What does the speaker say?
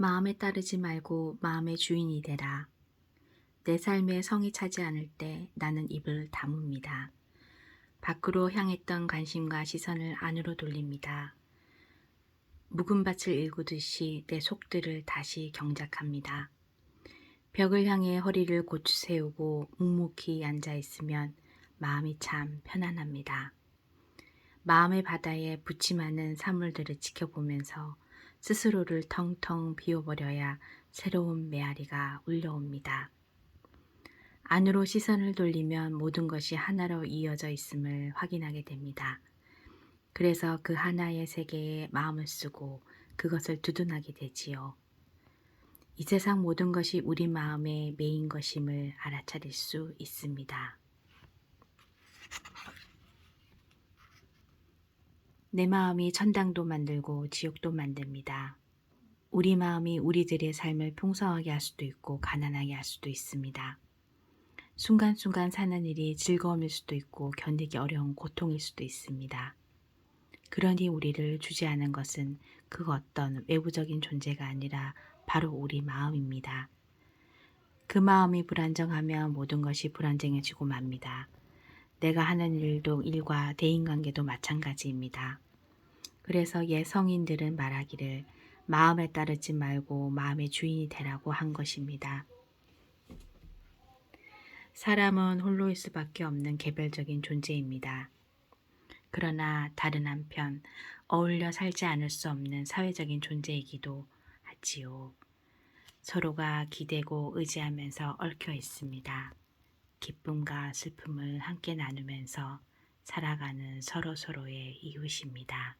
마음에 따르지 말고 마음의 주인이 되라. 내 삶에 성이 차지 않을 때 나는 입을 다뭅니다. 밖으로 향했던 관심과 시선을 안으로 돌립니다. 묵은 밭을 일구듯이 내 속들을 다시 경작합니다. 벽을 향해 허리를 고추 세우고 묵묵히 앉아 있으면 마음이 참 편안합니다. 마음의 바다에 부침하는 사물들을 지켜보면서 스스로를 텅텅 비워버려야 새로운 메아리가 울려옵니다. 안으로 시선을 돌리면 모든 것이 하나로 이어져 있음을 확인하게 됩니다. 그래서 그 하나의 세계에 마음을 쓰고 그것을 두둔하게 되지요. 이 세상 모든 것이 우리 마음의 메인 것임을 알아차릴 수 있습니다. 내 마음이 천당도 만들고 지옥도 만듭니다. 우리 마음이 우리들의 삶을 풍성하게 할 수도 있고 가난하게 할 수도 있습니다. 순간순간 사는 일이 즐거움일 수도 있고 견디기 어려운 고통일 수도 있습니다. 그러니 우리를 주재하는 것은 그 어떤 외부적인 존재가 아니라 바로 우리 마음입니다. 그 마음이 불안정하면 모든 것이 불안정해지고 맙니다. 내가 하는 일도 일과 대인관계도 마찬가지입니다. 그래서 옛 성인들은 말하기를 마음에 따르지 말고 마음의 주인이 되라고 한 것입니다. 사람은 홀로일 수밖에 없는 개별적인 존재입니다. 그러나 다른 한편 어울려 살지 않을 수 없는 사회적인 존재이기도 하지요. 서로가 기대고 의지하면서 얽혀 있습니다. 기쁨과 슬픔을 함께 나누면서 살아가는 서로서로의 이웃입니다.